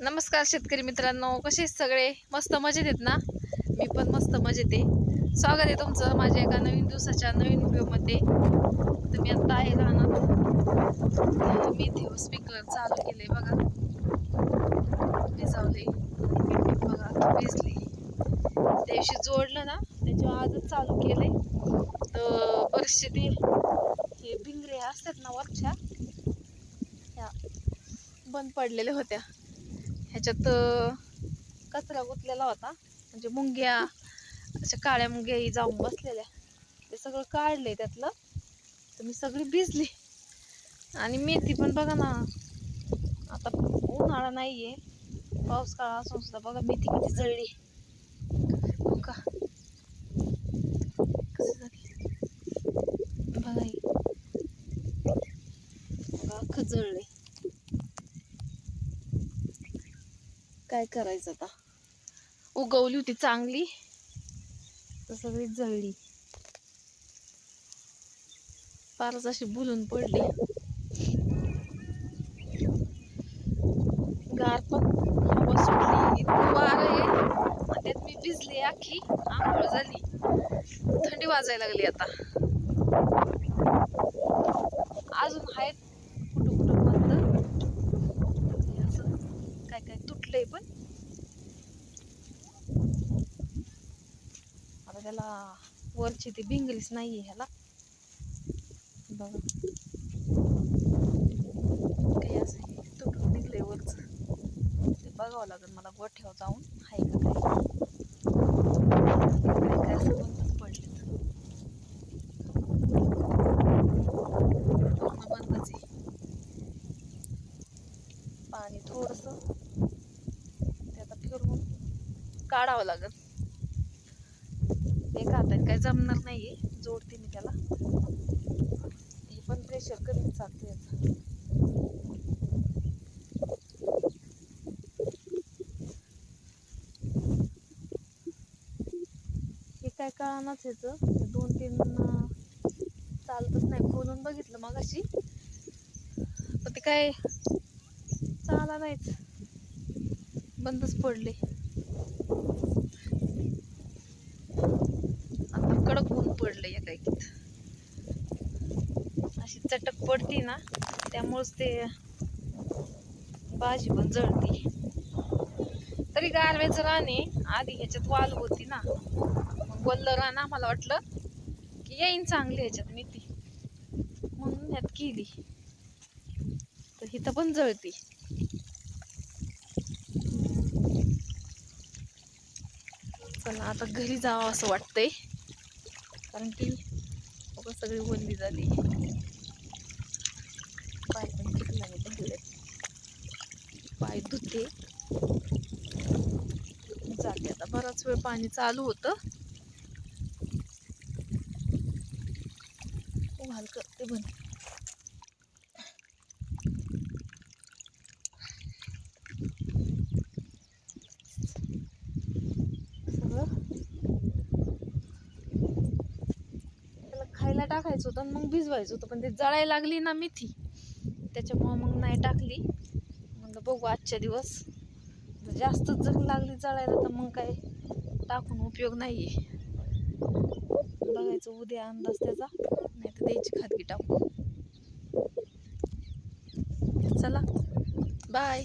नमस्कार शेतकरी मित्रांनो कसे आहेत सगळे? मस्त मजेत आहेत ना? मी पण मस्त मजेत आहे. स्वागत आहे तुमचं माझ्या एका नवीन दिवसाच्या नवीन व्हिडिओमध्ये. तर मी आता आहे राहणार मी इथे स्पीकर चालू केले बघा. भिजवले बघा भिजली. त्याविषयी जोडलं ना त्याच्यावर आजच चालू केले तर बरेचसे ते हे भिंगरे असतात ना वरच्या पडलेल्या होत्या. ह्याच्यात कचरा गुतलेला होता. म्हणजे मुंग्या अशा काळ्या मुंग्याही जाऊन बसलेल्या. ते सगळं काढलंय त्यातलं. तर मी सगळी भिजली. आणि मेथी पण बघा ना आता उन्हाळा नाही आहे पाऊस काळ असून सुद्धा बघा मेथी किती जळली. हो का? बघा बघा अख्खं जळले काय करायचं आता? उगवली होती चांगली. तर सगळी जळली. फारच अशी बुलून पडली. गार पण हवा सुटली. इतकं वार आहे. त्यात मी भिजली अख्खी आंघोळ झाली. थंडी वाजायला लागली आता. अजून आहेत कुठं कुठं बंद हे असं काय पण. आता त्याला वरची ती बिंगलीच नाही आहे ह्याला. बघा. काही असं हे तुटून निघलंय वरचं. ते बघावं लागेल मला गोठ्यावर जाऊन. हाय का काय काय असं बंदच पडलेत. पूर्ण बंदच आहे. पाणी थोडंसं. काढावं लागेल. एका हाताने काही जमणार नाहीये. जोडते मी त्याला. हे पण प्रेशर कमी चालतं याचं हे काय कळानाच ह्याचं दोन तीन चालतच नाही. खोलून बघितलं मग अशी पण ते काय चाला नाहीच बंदच पडले आता कडक ऊन पडले या काही अशी चटक पडती ना त्यामुळेच ते भाजी पण जळती. तरी गारव्याचं राणे आधी ह्याच्यात वाल होती ना मग बोललं राणा मला वाटलं की येईन चांगली ह्याच्यात मी ती म्हणून ह्यात केली. तर हिथं पण जळती. चला आता घरी जावं असं वाटतंय. कारण की सगळी वल्ली झाली. पाय पण चिखलाने भरले पाय धुते जाते आता. बराच वेळ पाणी चालू होतं. हलकं करते बंद सगळं त्याला खायला टाकायचं होतं आणि मग भिजवायचं होतं पण ते जळायला लागली ना मेथी त्याच्यामुळं मग नाही टाकली. म्हणलं बघू आजच्या दिवस. जर जास्तच जग लागली जळायला तर मग काय टाकून उपयोग नाही आहे बघायचं उद्या अंदाज त्याचा. नाही तर द्यायची खादगी टाकून. चला. बाय